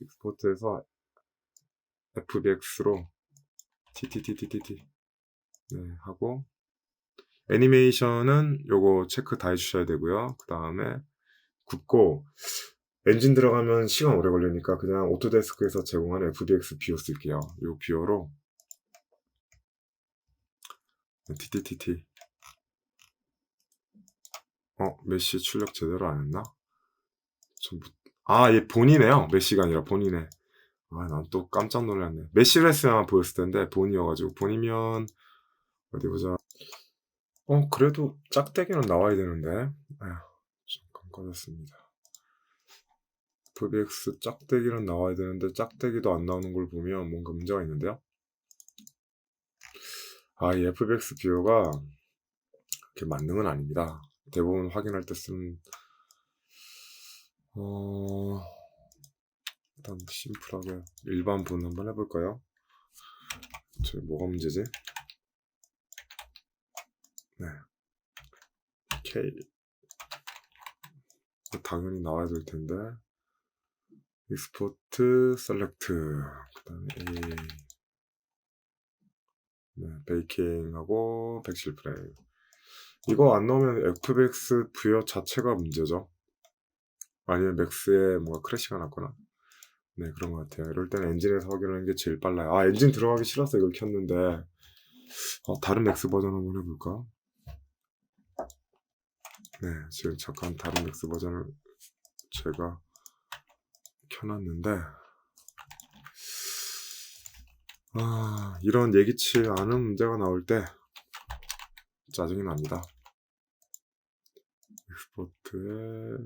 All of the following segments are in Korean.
익스포트해서 FBX로 TTTTTT 네, 하고 애니메이션은 요거 체크 다 해주셔야 되고요. 그 다음에 굽고 엔진 들어가면 시간 오래 걸리니까 그냥 오토데스크에서 제공하는 FBX 뷰어 쓸게요. 요 뷰어로 TTTT 어 메시 출력 제대로 안 했나? 전부 아 얘 본이네요. 메시가 아니라 본이네. 아 난 또 깜짝 놀랐네. 했으면 보였을 텐데 본이어가지고 본이면 어디 보자. 어 그래도 짝대기는 나와야 되는데 아휴 잠깐 꺼졌습니다. FBX 짝대기는 나와야 되는데 짝대기도 안 나오는 걸 보면 뭔가 문제가 있는데요. 아, 이 FBX 뷰어가 그렇게 만능은 아닙니다. 대부분 확인할 때 쓰는 어 일단 심플하게 일반 본 한번 해볼까요? 저 뭐가 문제지? 네. K 당연히 나와야 될 텐데 익스포트 셀렉트 그다음에 A 네, 베이킹하고 107 프레임 이거 안 넣으면 FBX 뷰어 자체가 문제죠 아니면 맥스에 뭔가 크래시가 났거나. 네 그런 것 같아요. 이럴 때는 엔진에서 확인하는 게 제일 빨라요. 아 엔진 들어가기 싫어서 이걸 켰는데. 어, 다른 맥스 버전 한번 해볼까? 네 지금 잠깐 다른 맥스 버전을 제가 켜놨는데. 아 이런 예기치 않은 문제가 나올 때 짜증이 납니다. 익스포트에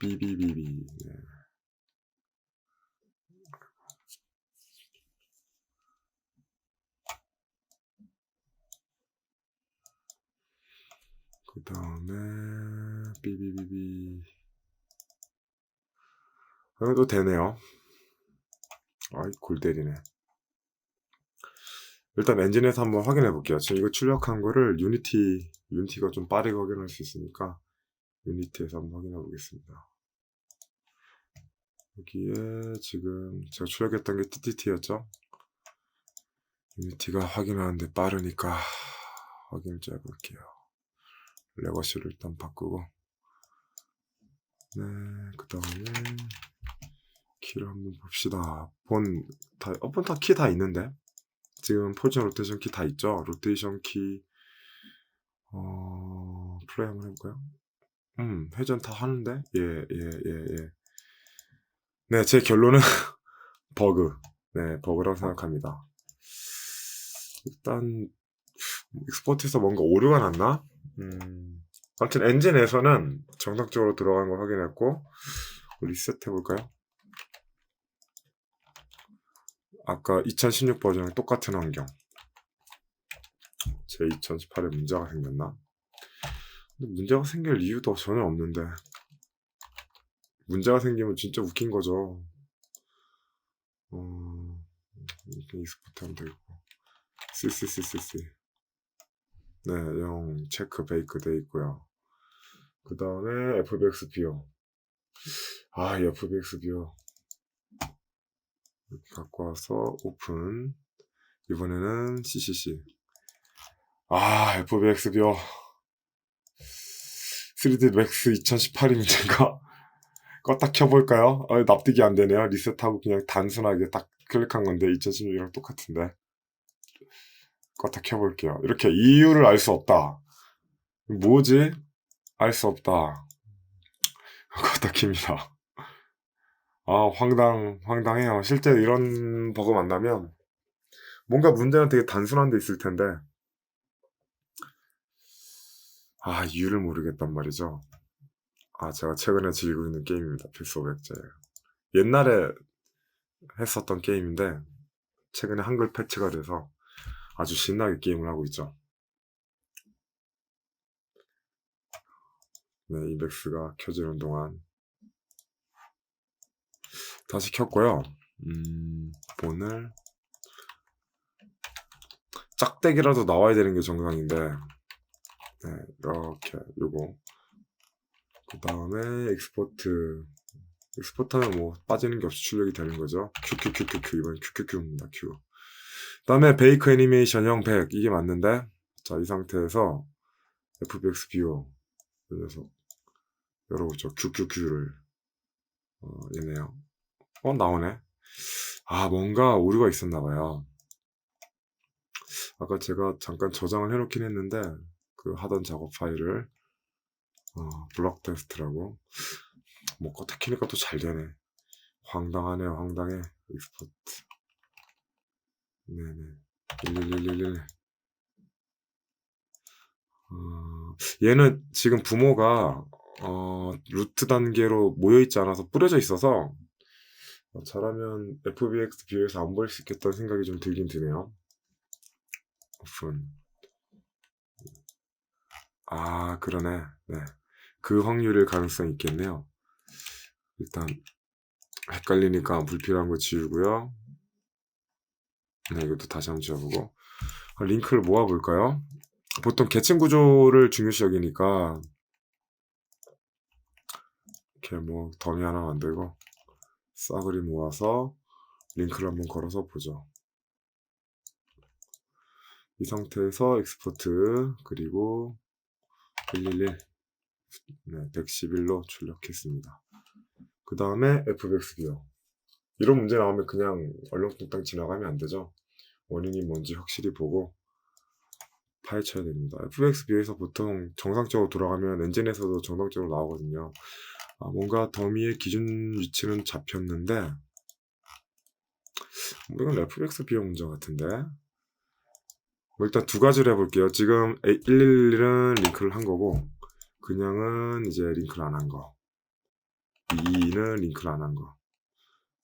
BBBB 네. 그 다음에 BBBB 그래도 되네요. 아이 골 때리네. 일단 엔진에서 한번 확인해 볼게요. 지금 이거 출력한 거를 유니티 유니티가 좀 빠르게 확인할 수 있으니까 유니티에서 한번 확인해 보겠습니다 여기에 지금 제가 출력했던 게 TTT였죠 유니티가 확인하는데 빠르니까 확인을 좀 해볼게요 레거시를 일단 바꾸고 네, 그 다음에 키를 한번 봅시다. 본, 다, 어, 본다 키 다 있는데? 지금 포지션 로테이션 키 다 있죠? 로테이션 키, 어, 플레이 한번 해볼까요? 음, 회전 다 하는데? 예, 예, 예, 예. 네, 제 결론은 버그. 네, 버그라고 생각합니다. 일단, 익스포트에서 뭔가 오류가 났나? 음, 아무튼 엔진에서는 정상적으로 들어간 걸 확인했고, 리셋 해 볼까요? 아까 2016 버전이랑 똑같은 환경. 제 2018에 문제가 생겼나? 근데 문제가 생길 이유도 전혀 없는데. 문제가 생기면 진짜 웃긴 거죠. 어, 이렇게 익스포트 하면 되고. CCCCC. 네, 영 체크 베이크 돼 있고요. 그 다음에 FBX 뷰어. 아, 이 FBX 뷰어. 이렇게 갖고 와서 오픈. 이번에는 CCC. 아, FBX 뷰어. 3D 맥스 2018이 문제인가? 껐다 켜볼까요? 아, 납득이 안 되네요. 리셋하고 그냥 단순하게 딱 클릭한 건데 2016이랑 똑같은데. 껐다 켜볼게요. 이렇게 이유를 알 수 없다. 뭐지? 알 수 없다. 껐다 킵니다. 아, 황당, 황당해요. 실제 이런 버그 만나면 뭔가 문제는 되게 단순한 데 있을 텐데, 아, 이유를 모르겠단 말이죠. 아, 제가 최근에 즐기고 있는 게임입니다. 필수 오백제. 옛날에 했었던 게임인데, 최근에 한글 패치가 돼서 아주 신나게 게임을 하고 있죠. 네, 이백스가 켜지는 동안 다시 켰고요. 음, 오늘 짝대기라도 나와야 되는 게 정상인데 네, 이렇게 요거 그 다음에 익스포트 익스포트는 뭐 빠지는 게 없이 출력이 되는 거죠. QQQQQ 이번 QQQ입니다. Q. 그 다음에 베이크 애니메이션형 100 이게 맞는데 자 이 상태에서 FBX 뷰어 이 녀석 열어보죠. QQQ를 어, 얘네요. 어 나오네. 아 뭔가 오류가 있었나 봐요. 아까 제가 잠깐 저장을 해놓긴 했는데 그 하던 작업 파일을 어, 블럭 테스트라고 뭐 껐다 키니까 또 잘 되네. 황당하네요, 황당해. 익스포트. 네네. 11111. 어, 얘는 지금 부모가 어, 루트 단계로 모여 있지 않아서 뿌려져 있어서 어, 잘하면 FBX 뷰에서 안 보일 수 있겠다는 생각이 좀 들긴 드네요. 오픈. 아, 그러네. 네. 그 확률일 가능성이 있겠네요. 일단 헷갈리니까 불필요한 거 지우고요. 네, 이것도 다시 한번 지워보고 아, 링크를 모아볼까요? 보통 계층 구조를 중요시 여기니까 이렇게 뭐 더미 하나 만들고 싸그리 모아서 링크를 한번 걸어서 보죠. 이 상태에서 익스포트 그리고 111 네, 111로 출력했습니다. 그 다음에 FBX 뷰어. 이런 문제 나오면 그냥 얼렁뚱땅 지나가면 안 되죠. 원인이 뭔지 확실히 보고 파헤쳐야 됩니다. FBX 뷰에서 보통 정상적으로 돌아가면 엔진에서도 정상적으로 나오거든요. 아, 뭔가 더미의 기준 위치는 잡혔는데 뭐 이건 FBX 뷰어 문제 같은데 뭐 일단 두 가지를 해볼게요. 지금 111은 링크를 한 거고 그냥은 이제 링크를 안 한 거. 2는 링크를 안 한 거.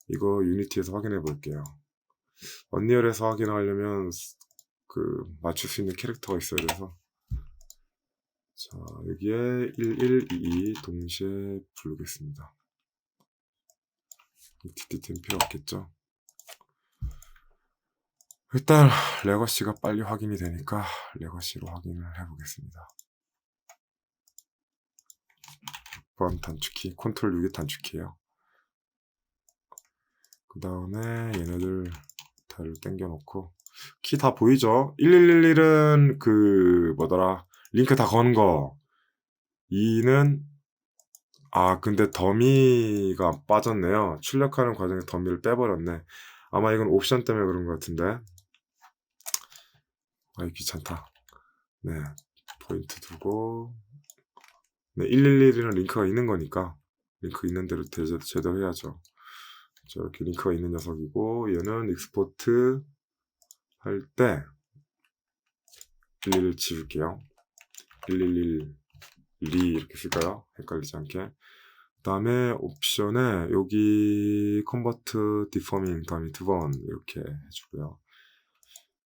이거 유니티에서 확인해 볼게요. 언리얼에서 확인하려면 그 맞출 수 있는 캐릭터가 있어야 돼서 자 여기에 1122 동시에 부르겠습니다. TTT는 필요 없겠죠? 일단 레거시가 빨리 확인이 되니까 레거시로 확인을 해보겠습니다. 6번 단축키, 컨트롤 6의 단축키예요. 그 다음에 얘네들 다를 당겨놓고 키 다 보이죠? 1111은 그 뭐더라 링크 다 거는 거 2는 아 근데 더미가 빠졌네요. 출력하는 과정에 더미를 빼버렸네. 아마 이건 옵션 때문에 그런 것 같은데 아이 귀찮다. 네 포인트 두고 네, 111이랑 링크가 있는 거니까 링크 있는 대로 제- 제대로 해야죠. 저렇게 링크가 있는 녀석이고 얘는 익스포트 할 때 111을 지울게요. 111 리 이렇게 쓸까요? 헷갈리지 않게. 그 다음에 옵션에 여기 컨버트 디포밍 다음에 두 번 이렇게 해주고요.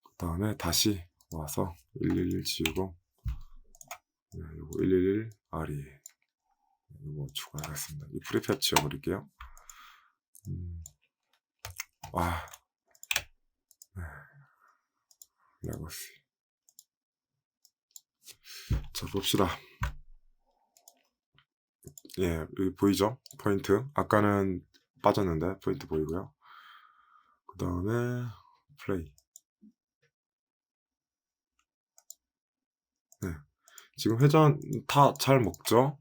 그 다음에 다시 와서 111 지우고 네, 요거 111 RE 이거 추가하겠습니다. 이 프리팹 지워버릴게요. 음, 와, 네, 레거시. 자 봅시다. 예, 여기 보이죠? 포인트. 아까는 빠졌는데 포인트 보이고요. 그 다음에 플레이. 네, 지금 회전 다 잘 먹죠?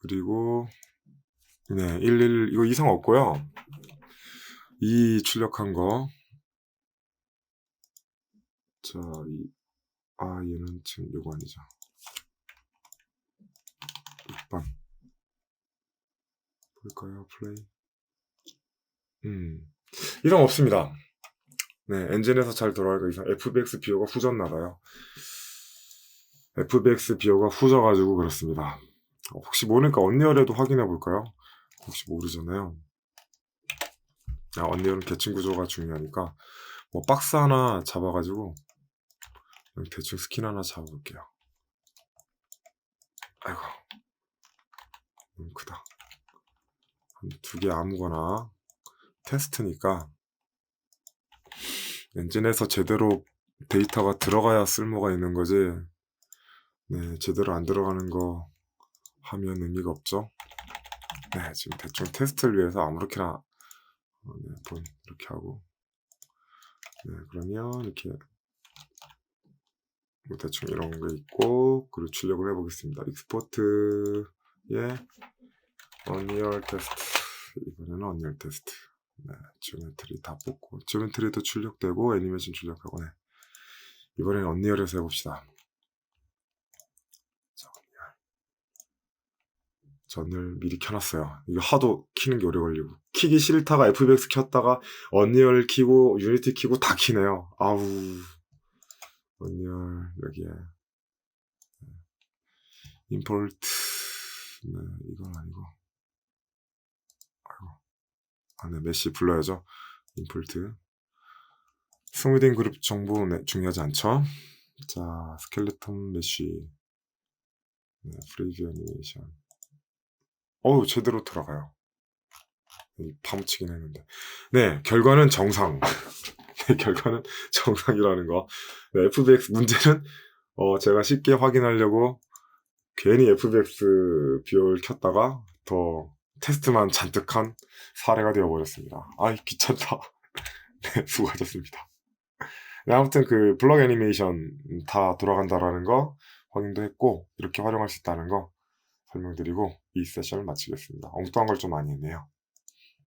그리고 네, 11 이거 이상 없고요. 이 출력한 거. 자, 이, 아, 얘는 지금 요거 아니죠. 6번. 볼까요? 플레이. 음. 이상 없습니다. 네, 엔진에서 잘 돌아가니까 이상, FBX 비오가 후졌나봐요. FBX 비오가 후져가지고 그렇습니다. 어, 혹시 모르니까 언리얼에도 확인해 볼까요? 혹시 모르잖아요. 아, 언리얼은 계층 구조가 중요하니까 뭐 박스 하나 잡아가지고 대충 스킨 하나 잡아볼게요. 아이고 너무 크다. 두 개 아무거나 테스트니까 엔진에서 제대로 데이터가 들어가야 쓸모가 있는 거지. 네, 제대로 안 들어가는 거 하면 의미가 없죠. 네, 지금 대충 테스트를 위해서 아무렇게나 어, 네, 본 이렇게 하고 네, 그러면 이렇게 뭐 대충 이런 게 있고 그리고 출력을 해보겠습니다. 익스포트에 언리얼 테스트 이번에는 언리얼 테스트 네, 지오메트리 다 뽑고 지오메트리도 출력되고 애니메이션 출력하고 네. 이번에는 언리얼에서 해봅시다. 자, 언리얼. 전을 미리 켜놨어요. 이거 하도 키는 게 오래 걸리고. 키기 싫다가 FBX 켰다가 언리얼 키고 유니티 키고 다 키네요. 아우. 언리얼 여기에. 임포트. 네 이건 아니고. 아이고. 아네 메시 불러야죠. 임포트. 스무딩 그룹 정보 네, 중요하지 않죠? 자 스켈레톤 메시 네, 프리뷰 애니메이션 어우 제대로 돌아가요 이 파묻히긴 했는데 네 결과는 정상 네, 결과는 정상이라는 거 네, FBX 문제는 어, 제가 쉽게 확인하려고 괜히 FBX 비율 켰다가 더 테스트만 잔뜩한 사례가 되어버렸습니다. 아이 귀찮다. 네, 수고하셨습니다. 네, 아무튼 그 블럭 애니메이션 다 돌아간다라는 거 확인도 했고 이렇게 활용할 수 있다는 거 설명드리고 이 세션을 마치겠습니다. 엉뚱한 걸 좀 많이 했네요.